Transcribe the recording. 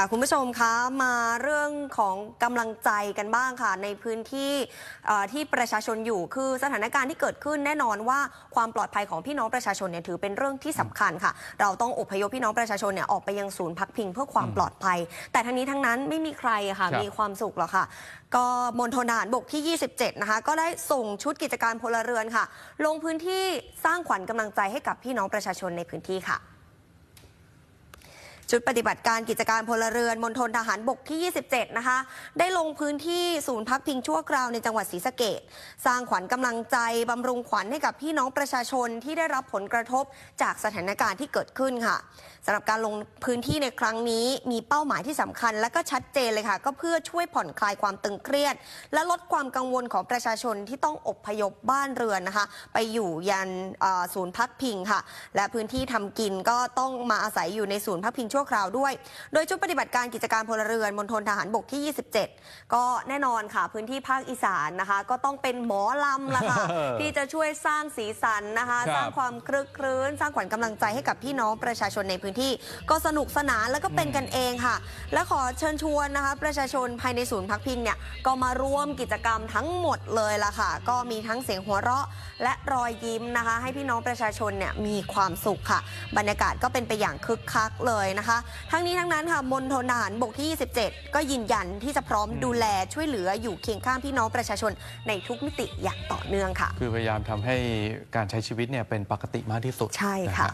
ค่ะคุณผู้ชมคะมาเรื่องของกำลังใจกันบ้างค่ะ ในพื้นที่เอ่อที่ประชาชนอยู่คือสถานการณ์ที่เกิดขึ้นแน่นอนว่าความปลอดภัยของพี่น้องประชาชนเนี่ยถือเป็นเรื่องที่สำคัญค่ะ เราต้องอพยพพี่น้องประชาชนเนี่ยออกไปยังศูนย์พักพิงเพื่อความปลอดภัย แต่ทั้งนี้ทั้งนั้นไม่มีใครอะค่ะครับมีความสุขหรอกค่ะ ก็มณฑลทหารบกที่ 27 นะคะ ก็ได้ส่งชุดกิจการพลเรือนค่ะ ลงพื้นที่สร้างขวัญกำลังใจให้กับพี่น้องประชาชนในพื้นที่ค่ะ ชุดปฏิบัติการกิจการพลเรือนมณฑลทหารบกที่ 27 นะคะ ได้ลงพื้นที่ศูนย์พักพิงชั่วคราวในจังหวัดศรีสะเกดสร้างขวัญกำลังใจบำรุงขวัญให้กับพี่น้องประชาชนที่ได้รับผลกระทบจากสถานการณ์ที่เกิดขึ้นค่ะสำหรับการลงพื้นที่ในครั้งนี้มีเป้าหมายที่สำคัญ และก็ชัดเจนเลยค่ะ ก็เพื่อช่วยผ่อนคลายความตึงเครียด และลดความกังวลของประชาชนที่ต้องอบพยพบ้านเรือนนะคะ ไปอยู่ยันศูนย์พักพิงค่ะ และพื้นที่ทำกินก็ต้องมาอาศัยอยู่ในศูนย์พักพิงชั่วคราวด้วย โดยชุดปฏิบัติการกิจการพลเรือนมณฑลทหารบกที่ 27 ก็แน่นอนค่ะ พื้นที่ภาคอีสานนะคะ ก็ต้องเป็นหมอลำละค่ะที่จะช่วยสร้างสีสันนะคะครับสร้างความคลึกครื้น สร้างขวัญกำลังใจให้กับพี่น้องประชาชนในพื้นที่ ก็สนุกสนานแล้วก็เป็นกันเองค่ะ และขอเชิญชวนนะคะ ประชาชนภายในศูนย์พักพิงเนี่ยก็มาร่วมกิจกรรมทั้งหมดเลยล่ะค่ะ ก็มีทั้งเสียงหัวเราะ และรอยยิ้มนะคะ ให้พี่น้องประชาชนเนี่ยมีความสุขค่ะ บรรยากาศก็เป็นไปอย่างคึกคักเลยนะคะทั้งนี้ทั้งนั้นค่ะมณฑลทหารบกที่ 27 ก็ยืนยันที่จะพร้อมดูแลช่วยเหลืออยู่เคียงข้างพี่น้องประชาชนในทุกมิติอย่างต่อเนื่องค่ะ คือพยายามทำให้การใช้ชีวิตเนี่ยเป็นปกติมากที่สุดใช่นค่ะฮ